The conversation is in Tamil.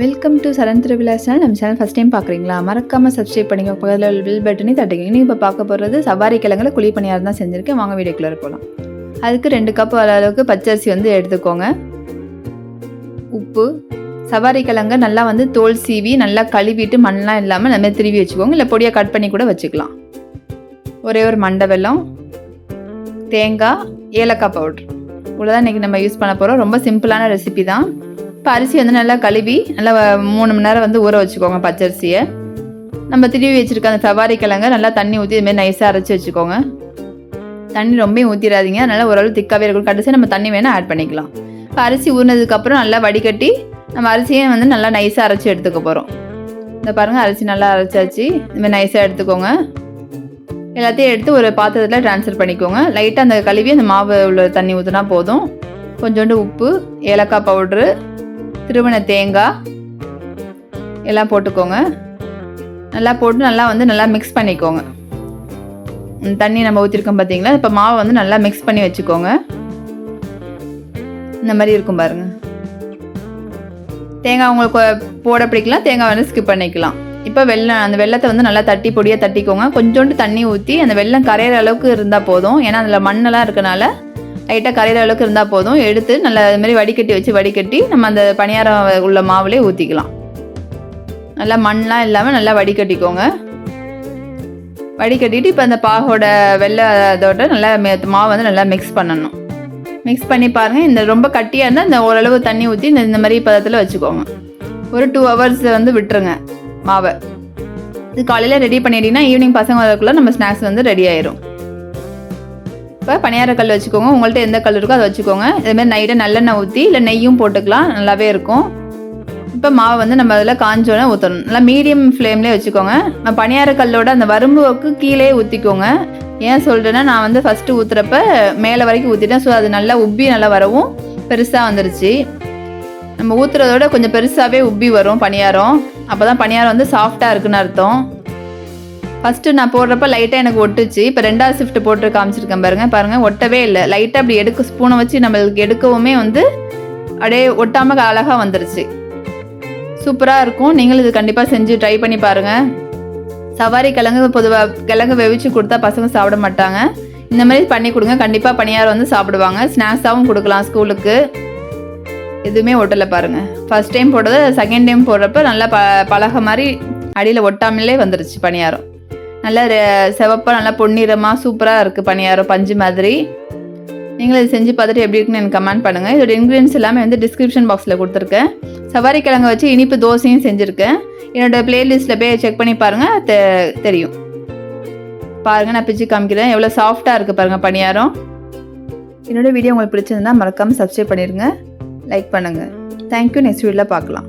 வெல்கம் டு சரண் திருவிழா சேனல் நம்ம சேனல் ஃபஸ்ட் டைம் பார்க்குறீங்களா? மறக்காமல் சப்ஸ்கிரைப் பண்ணிங்க பக்கத்தில் பில் பட்டனே நீங்கள் இப்போ பார்க்க போகிறது சவாரி கிழங்குல குழி பணியாரம் தான் செஞ்சுருக்கேன். வாங்க வீடியோக்குள்ளே போகலாம் அதுக்கு ரெண்டு கப் அளவுக்கு பச்சரிசி வந்து எடுத்துக்கோங்க. உப்பு சவாரி கிழங்க நல்லா வந்து தோல் சீவி நல்லா கழுவிட்டு மண்ணெலாம் இல்லாமல் நம்ம திருவி வச்சுக்கோங்க. இல்லை பொடியாக கட் பண்ணி கூட வச்சுக்கலாம். ஒரே ஒரு மண்டை வெல்லம் தேங்காய் ஏலக்காய் பவுட்ரு இவ்வளோதான் இன்றைக்கி நம்ம யூஸ் பண்ண போகிறோம் ரொம்ப சிம்பிளான ரெசிபி தான். இப்போ அரிசி வந்து நல்லா கழுவி நல்லா மூணு மணி நேரம் வந்து ஊற வச்சுக்கோங்க பச்சரிசியை. நம்ம திருவி வச்சுருக்க அந்த சவாரி கிழங்க நல்லா தண்ணி ஊற்றி இதுமாரி நைஸாக அரைச்சி வச்சுக்கோங்க. தண்ணி ரொம்ப ஊற்றிடாதீங்க அதனால் ஓரளவு திக்காகவே இருக்கும் கடைசி நம்ம தண்ணி வேணால் ஆட் பண்ணிக்கலாம். இப்போ அரிசி ஊறினதுக்கப்புறம் நல்லா வடிகட்டி நம்ம அரிசியை வந்து நல்லா நைஸாக அரைச்சி எடுத்துக்க போகிறோம் இந்த பாருங்கள் அரிசி நல்லா அரைச்சாச்சு. இதுமாதிரி நைஸாக எடுத்துக்கோங்க. எல்லாத்தையும் எடுத்து ஒரு பாத்திரத்தில் ட்ரான்ஸ்ஃபர் பண்ணிக்கோங்க. லைட்டாக அந்த கழுவி அந்த மாவு உள்ள தண்ணி ஊற்றினா போதும். கொஞ்சோண்டு உப்பு ஏலக்காய் பவுட்ரு திருவண தேங்காய் எல்லாம் போட்டுக்கோங்க. நல்லா போட்டு நல்லா வந்து நல்லா மிக்ஸ் பண்ணிக்கோங்க. தண்ணி நம்ம ஊற்றிருக்கோம் பார்த்தீங்களா இப்போ மாவை வந்து நல்லா மிக்ஸ் பண்ணி வச்சுக்கோங்க. இந்த மாதிரி இருக்கும் பாருங்க. தேங்காய் உங்களுக்கு போட பிடிக்கலாம். தேங்காய் வந்து ஸ்கிப் பண்ணிக்கலாம். இப்போ வெள்ளம் அந்த வெள்ளத்தை வந்து நல்லா தட்டி பொடியாக தட்டிக்கோங்க. கொஞ்சோண்டு தண்ணி ஊற்றி அந்த வெள்ளம் கரையிற அளவுக்கு இருந்தால் போதும். ஏன்னா அதில் மண்ணெல்லாம் இருக்கனால லைட்டாக கரையிற அளவுக்கு இருந்தால் போதும். எடுத்து நல்லா அது மாதிரி வடிகட்டி வச்சு வடிகட்டி நம்ம அந்த பணியாரம் உள்ள மாவுலேயே ஊற்றிக்கலாம் நல்லா மண்ணெலாம் இல்லாமல் நல்லா வடிகட்டிக்கோங்க. வடிகட்டிட்டு இப்போ அந்த பாகோட வெள்ளை இதோட நல்லா மாவு வந்து நல்லா மிக்ஸ் பண்ணணும். மிக்ஸ் பண்ணி பாருங்கள் இந்த ரொம்ப கட்டியாக இருந்தால் இந்த ஓரளவு தண்ணி ஊற்றி இந்த இந்த மாதிரி பதத்தில் வச்சுக்கோங்க. ஒரு டூ ஹவர்ஸ் வந்து விட்டுருங்க மாவை. இது காலையில் ரெடி பண்ணிட்டீங்கன்னா ஈவினிங் பசங்க வரக்குள்ளே நம்ம ஸ்நாக்ஸ் வந்து ரெடி ஆயிரும். இப்போ பணியார கல் வச்சுக்கோங்க. உங்கள்கிட்ட எந்த கல் இருக்கோ அதை வச்சுக்கோங்க. இதேமாதிரி நைட்டை நல்லெண்ணெய் ஊற்றி இல்லை நெய்யும் போட்டுக்கலாம். நல்லாவே இருக்கும். இப்போ மாவை வந்து நம்ம அதில் காஞ்சோடனே ஊற்றணும் நல்லா மீடியம் ஃப்ளேம்லேயே வச்சுக்கோங்க. நான் பணியார கல்லோட அந்த வரும்புக்கு கீழே ஊற்றிக்கோங்க ஏன் சொல்கிறேன்னா நான் வந்து ஃபஸ்ட்டு ஊற்றுறப்ப மேலே வரைக்கும் ஊற்றிட்டேன் ஸோ அது நல்லா உப்பி நல்லா வரவும் பெருசாக வந்துருச்சு. நம்ம ஊற்றுறதோட கொஞ்சம் பெருசாகவே உப்பி வரும் பணியாரம். அப்போ தான் பணியாரம் வந்து சாஃப்டாக இருக்குன்னு அர்த்தம். ஃபஸ்ட்டு நான் போடுறப்ப லைட்டாக எனக்கு ஒட்டுச்சு. இப்போ ரெண்டாவது ஷிஃப்ட் போட்டு காமிச்சிருக்கேன் பாருங்க. பாருங்கள் ஒட்டவே இல்லை. லைட்டாக அப்படி எடுக்க ஸ்பூனை வச்சு நம்மளுக்கு எடுக்கவுமே வந்து அப்படியே ஒட்டாமல் அழகாக வந்துருச்சு. சூப்பராக இருக்கும். நீங்களும் இது கண்டிப்பாக செஞ்சு ட்ரை பண்ணி பாருங்கள் சவாரி கிழங்கு பொதுவாக கிழங்கு வெவிச்சு கொடுத்தா பசங்க சாப்பிட மாட்டாங்க. இந்த மாதிரி பண்ணி கொடுங்க. கண்டிப்பாக பணியாரம் வந்து சாப்பிடுவாங்க. ஸ்நாக்ஸாகவும் கொடுக்கலாம் ஸ்கூலுக்கு. எதுவுமே ஒட்டலை பாருங்கள் ஃபர்ஸ்ட் டைம் போடுறது செகண்ட் டைம் போடுறப்ப நல்லா ப பழக மாதிரி அடியில் ஒட்டாமலே வந்துருச்சு பணியாரம். நல்லா செவப்பாக நல்லா பொன்னிறமாக சூப்பராக இருக்குது பணியாரம் பஞ்சு மாதிரி. நீங்களும் இது செஞ்சு பார்த்துட்டு எப்படி இருக்குன்னு எனக்கு கமெண்ட் பண்ணுங்கள் இதோட இன்க்ரீடியன்ஸ் எல்லாமே வந்து டிஸ்கிரிப்ஷன் பாக்ஸில் கொடுத்துருக்கேன். சவாரி கிழங்கு வச்சு இனிப்பு தோசையும் செஞ்சுருக்கேன். என்னோடய பிளேலிஸ்ட்டில் போய் செக் பண்ணி பாருங்கள் தெ தெரியும். பாருங்கள் நான் பிச்சு காமிக்கிறேன். எவ்வளோ சாஃப்டாக இருக்குது பாருங்கள் பணியாரம் என்னோட வீடியோ உங்களுக்கு பிடிச்சிருந்தா மறக்காமல் சப்ஸ்கிரைப் பண்ணிடுங்க. லைக் பண்ணுங்கள் தேங்க்யூ நெக்ஸ்ட் வீடியோவில் பார்க்கலாம்.